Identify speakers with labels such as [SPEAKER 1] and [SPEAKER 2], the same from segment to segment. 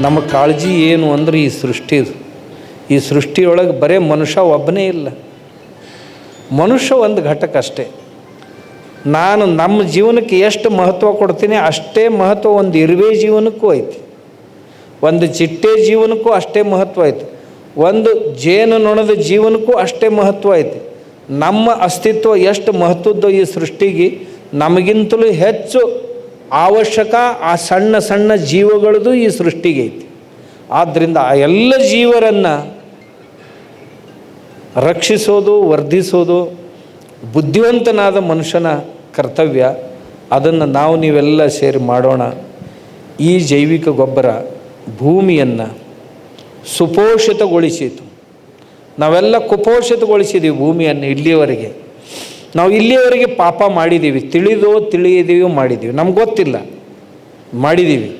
[SPEAKER 1] ನಮ್ಮ ಕಾಳಜಿ ಏನು ಅಂದ್ರೆ ಈ ಸೃಷ್ಟಿ ಈ ಸೃಷ್ಟಿಯೊಳಗೆ ಬರೇ ಮನುಷ್ಯ ಒಬ್ಬನೇ ಇಲ್ಲ. ಮನುಷ್ಯ ಒಂದು ಘಟಕ ಅಷ್ಟೇ. ನಾನು ನಮ್ಮ ಜೀವನಕ್ಕೆ ಎಷ್ಟು ಮಹತ್ವ ಕೊಡ್ತೀನಿ ಅಷ್ಟೇ ಮಹತ್ವ ಒಂದು ಇರುವೆ ಜೀವನಕ್ಕೂ ಐತಿ. ಒಂದು ಚಿಟ್ಟೆ ಜೀವನಕ್ಕೂ ಅಷ್ಟೇ ಮಹತ್ವ ಐತಿ. ಒಂದು ಜೇನು ನೊಣದ ಜೀವನಕ್ಕೂ ಅಷ್ಟೇ ಮಹತ್ವ ಐತಿ. ನಮ್ಮ ಅಸ್ತಿತ್ವ ಎಷ್ಟು ಮಹತ್ವದ್ದು ಈ ಸೃಷ್ಟಿಗೆ ನಮಗಿಂತಲೂ ಹೆಚ್ಚು ಅವಶ್ಯಕ ಆ ಸಣ್ಣ ಸಣ್ಣ ಜೀವಗಳದ್ದು ಈ ಸೃಷ್ಟಿಗೆ ಐತಿ. ಆದ್ದರಿಂದ ಆ ಎಲ್ಲ ಜೀವರನ್ನು ರಕ್ಷಿಸೋದು, ವರ್ಧಿಸೋದು ಬುದ್ಧಿವಂತನಾದ ಮನುಷ್ಯನ ಕರ್ತವ್ಯ. ಅದನ್ನು ನಾವು ನೀವೆಲ್ಲ ಸೇರಿ ಮಾಡೋಣ. ಈ ಜೈವಿಕ ಗೊಬ್ಬರ ಭೂಮಿಯನ್ನು ಸುಪೋಷಿತಗೊಳಿಸಿತು. ನಾವೆಲ್ಲ ಕುಪೋಷಿತಗೊಳಿಸಿದ್ದೀವಿ ಭೂಮಿಯನ್ನು ಇಲ್ಲಿಯವರೆಗೆ. ನಾವು ಇಲ್ಲಿಯವರೆಗೆ ಪಾಪ ಮಾಡಿದ್ದೀವಿ, ತಿಳಿದೋ ತಿಳಿಯದೆಯೋ ಮಾಡಿದ್ದೀವಿ, ನಮ್ಗೆ ಗೊತ್ತಿಲ್ಲ, ಮಾಡಿದ್ದೀವಿ.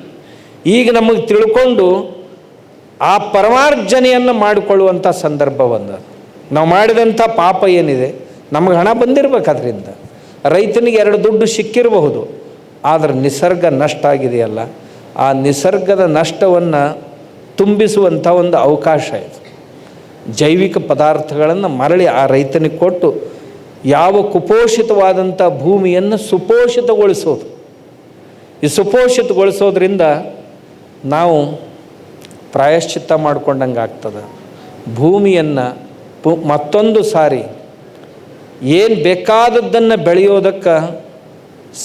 [SPEAKER 1] ಈಗ ನಮಗೆ ತಿಳ್ಕೊಂಡು ಆ ಪರಮಾರ್ಜನೆಯನ್ನು ಮಾಡಿಕೊಳ್ಳುವಂಥ ಸಂದರ್ಭ ಬಂದ. ನಾವು ಮಾಡಿದಂಥ ಪಾಪ ಏನಿದೆ, ನಮಗೆ ಹಣ ಬಂದಿರಬೇಕು ಅದರಿಂದ ರೈತನಿಗೆ ಎರಡು ದುಡ್ಡು ಸಿಕ್ಕಿರಬಹುದು, ಆದರೆ ನಿಸರ್ಗ ನಷ್ಟ ಆಗಿದೆಯಲ್ಲ, ಆ ನಿಸರ್ಗದ ನಷ್ಟವನ್ನು ತುಂಬಿಸುವಂಥ ಒಂದು ಅವಕಾಶ ಇದು. ಜೈವಿಕ ಪದಾರ್ಥಗಳನ್ನು ಮರಳಿ ಆ ರೈತನಿಗೆ ಕೊಟ್ಟು ಯಾವ ಕುಪೋಷಿತವಾದಂಥ ಭೂಮಿಯನ್ನು ಸುಪೋಷಿತಗೊಳಿಸೋದು. ಈ ಸುಪೋಷಿತಗೊಳಿಸೋದ್ರಿಂದ ನಾವು ಪ್ರಾಯಶ್ಚಿತ್ತ ಮಾಡ್ಕೊಂಡಂಗೆ ಆಗ್ತದೆ ಭೂಮಿಯನ್ನು ಮತ್ತೊಂದು ಸಾರಿ ಏನು ಬೇಕಾದದ್ದನ್ನು ಬೆಳೆಯೋದಕ್ಕೆ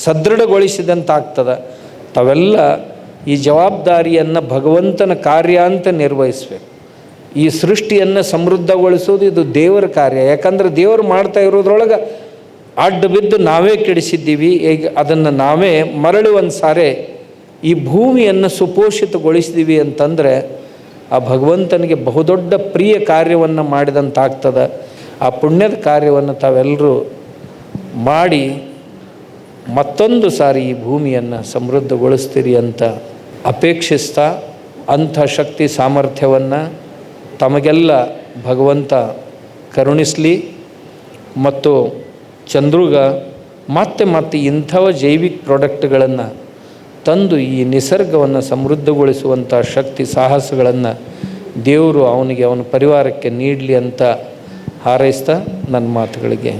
[SPEAKER 1] ಸದೃಢಗೊಳಿಸಿದಂತ ಆಗ್ತದೆ ತಾವೆಲ್ಲ ಈ ಜವಾಬ್ದಾರಿಯನ್ನು ಭಗವಂತನ ಕಾರ್ಯ ಅಂತ ನಿರ್ವಹಿಸ್ಬೇಕು. ಈ ಸೃಷ್ಟಿಯನ್ನು ಸಮೃದ್ಧಗೊಳಿಸೋದು ಇದು ದೇವರ ಕಾರ್ಯ. ಯಾಕಂದ್ರೆ ದೇವರು ಮಾಡ್ತಾ ಇರೋದ್ರೊಳಗೆ ಅಡ್ಡ ಬಿದ್ದು ನಾವೇ ಕೆಡಿಸಿದ್ದೀವಿ. ಈಗ ಅದನ್ನು ನಾವೇ ಮರಳಿ ಒಂದು ಸಾರೆ ಈ ಭೂಮಿಯನ್ನು ಸುಪೋಷಿತಗೊಳಿಸಿದ್ದೀವಿ ಅಂತಂದರೆ ಆ ಭಗವಂತನಿಗೆ ಬಹುದೊಡ್ಡ ಪ್ರಿಯ ಕಾರ್ಯವನ್ನು ಮಾಡಿದಂತಾಗ್ತದೆ. ಆ ಪುಣ್ಯದ ಕಾರ್ಯವನ್ನು ತಾವೆಲ್ಲರೂ ಮಾಡಿ ಮತ್ತೊಂದು ಸಾರಿ ಈ ಭೂಮಿಯನ್ನು ಸಮೃದ್ಧಗೊಳಿಸ್ತೀರಿ ಅಂತ ಅಪೇಕ್ಷಿಸ್ತಾ ಅಂಥ ಶಕ್ತಿ ಸಾಮರ್ಥ್ಯವನ್ನು ತಮಗೆಲ್ಲ ಭಗವಂತ ಕರುಣಿಸಲಿ ಮತ್ತು ಚಂದ್ರುಗ ಮತ್ತೆ ಮತ್ತೆ ಇಂಥವ ಜೈವಿಕ ಪ್ರಾಡಕ್ಟ್ಗಳನ್ನು ತಂದು ಈ ನಿಸರ್ಗವನ್ನು ಸಮೃದ್ಧಗೊಳಿಸುವಂಥ ಶಕ್ತಿ ಸಾಹಸಗಳನ್ನು ದೇವರು ಅವನಿಗೆ ಅವನ ಪರಿವಾರಕ್ಕೆ ನೀಡಲಿ ಅಂತ ಹಾರೈಸ್ತಾ ನನ್ನ ಮಾತುಗಳಿಗೆ.